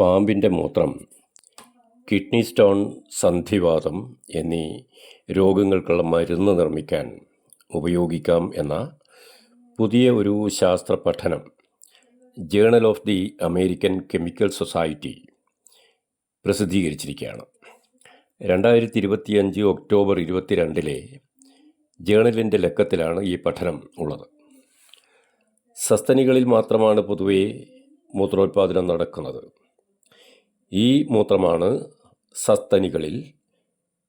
പാമ്പിന്റെ മൂത്രം kidney stone സന്ധിവാതം എന്നീ രോഗങ്ങൾക്കുള്ള മരുന്ന് നിർമ്മിക്കാൻ ഉപയോഗിക്കാം എന്ന പുതിയ ഒരു ശാസ്ത്ര പഠനം Journal of the American Chemical Society പ്രസിദ്ധീകരിച്ചിരിക്കുകയാണ്. രണ്ടായിരത്തി ഇരുപത്തിയഞ്ച് ഒക്ടോബർ ഇരുപത്തിരണ്ടിലെ ജേണലിന്റെ ലക്കത്തിലാണ് ഈ പഠനം ഉള്ളത്. സസ്തനികളിൽ മാത്രമാണ് പൊതുവേ മൂത്രോത്പാദനം നടക്കുന്നത്. ഈ മൂത്രമാണ് സസ്തനികളിൽ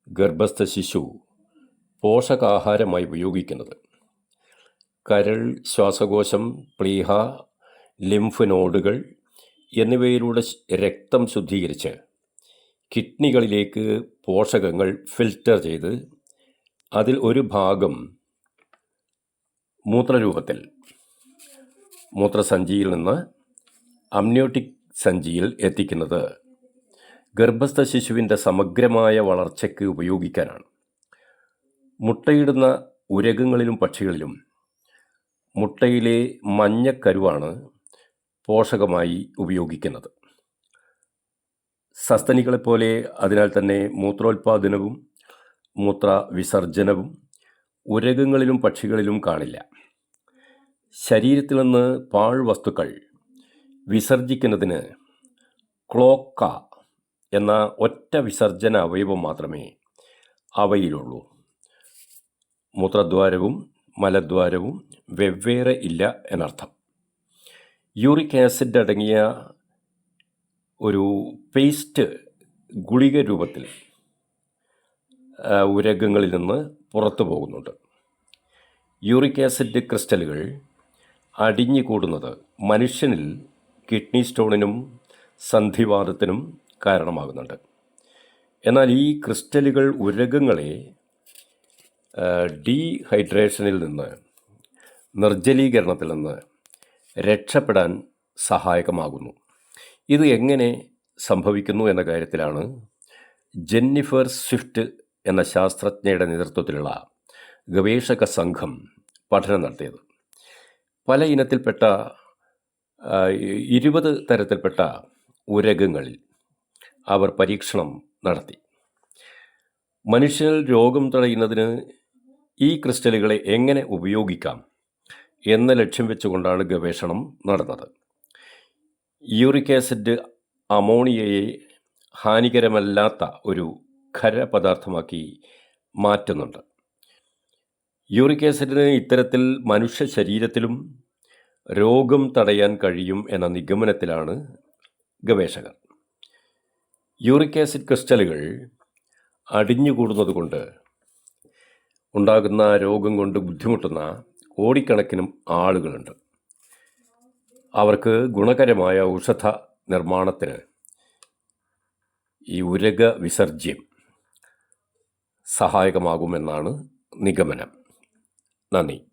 ഗർഭസ്ഥ ശിശു പോഷകാഹാരമായി ഉപയോഗിക്കുന്നത്. കരൾ ശ്വാസകോശം പ്ലീഹ ലിംഫ് നോഡുകൾ എന്നിവയിലൂടെ രക്തം ശുദ്ധീകരിച്ച് കിഡ്നികളിലേക്ക് പോഷകങ്ങൾ ഫിൽറ്റർ ചെയ്ത് അതിൽ ഒരു ഭാഗം മൂത്രരൂപത്തിൽ മൂത്രസഞ്ചിയിൽ നിന്ന് അമ്നിയോട്ടിക് സഞ്ചിയിൽ എത്തിക്കുന്നത് ഗർഭസ്ഥ ശിശുവിന്റെ സമഗ്രമായ വളർച്ചയ്ക്ക് ഉപയോഗിക്കാനാണ്. മുട്ടയിടുന്ന ഉരകങ്ങളിലും പക്ഷികളിലും മുട്ടയിലെ മഞ്ഞക്കരുവാണ് പോഷകമായി ഉപയോഗിക്കുന്നത്. സസ്തനികളെപ്പോലെ അതിനാൽ തന്നെ മൂത്രോൽപാദനവും മൂത്ര വിസർജനവും ഉരകങ്ങളിലും പക്ഷികളിലും കാണില്ല. ശരീരത്തിൽ നിന്ന് പാഴ് വസ്തുക്കൾ വിസർജിക്കുന്നതിന് ക്ലോക്ക എന്ന ഒറ്റ വിസർജന അവയവം മാത്രമേ അവയിലുള്ളൂ. മൂത്രദ്വാരവും മലദ്വാരവും വെവ്വേറെ ഇല്ല എന്നർത്ഥം. യൂറിക് ആസിഡ് അടങ്ങിയ ഒരു പേസ്റ്റ് ഗുളിക രൂപത്തിൽ ഉരകങ്ങളിൽ നിന്ന് പുറത്തു പോകുന്നുണ്ട്. യൂറിക് ആസിഡ് ക്രിസ്റ്റലുകൾ അടിഞ്ഞു കൂടുന്നത് മനുഷ്യനിൽ കിഡ്നി സ്റ്റോണിനും സന്ധിവാതത്തിനും കാരണമാകുന്നുണ്ട്. എന്നാൽ ഈ ക്രിസ്റ്റലുകൾ ഉരകങ്ങളെ ഡീഹൈഡ്രേഷനിൽ നിന്ന് നിർജലീകരണത്തിൽ നിന്ന് രക്ഷപ്പെടാൻ സഹായകമാകുന്നു. ഇത് എങ്ങനെ സംഭവിക്കുന്നു എന്ന കാര്യത്തിലാണ് ജെന്നിഫർ സ്വിഫ്റ്റ് എന്ന ശാസ്ത്രജ്ഞയുടെ നേതൃത്വത്തിലുള്ള ഗവേഷക സംഘം പഠനം നടത്തിയത്. പല ഇനത്തിൽപ്പെട്ട ഇരുപത് തരത്തിൽപ്പെട്ട ഉരകങ്ങളിൽ അവർ പരീക്ഷണം നടത്തി. മനുഷ്യനിൽ രോഗം തടയുന്നതിന് ഈ ക്രിസ്റ്റലുകളെ എങ്ങനെ ഉപയോഗിക്കാം എന്ന ലക്ഷ്യം വെച്ചുകൊണ്ടാണ് ഗവേഷണം നടന്നത്. യൂറിക് ആസിഡ് അമോണിയയെ ഹാനികരമല്ലാത്ത ഒരു ഖരപദാർത്ഥമാക്കി മാറ്റുന്നുണ്ട്. യൂറിക് ആസിഡിന് ഇത്തരത്തിൽ മനുഷ്യ ശരീരത്തിലും രോഗം തടയാൻ കഴിയും എന്ന നിഗമനത്തിലാണ് ഗവേഷകർ. യൂറിക് ആസിഡ് ക്രിസ്റ്റലുകൾ അടിഞ്ഞുകൂടുന്നതുകൊണ്ട് ഉണ്ടാകുന്ന രോഗം കൊണ്ട് ബുദ്ധിമുട്ടുന്ന കോടിക്കണക്കിനും ആളുകളുണ്ട്. അവർക്ക് ഗുണകരമായ ഔഷധ നിർമ്മാണത്തിന് ഈ ഉരക വിസർജ്യം സഹായകമാകുമെന്നാണ് നിഗമനം. നന്ദി.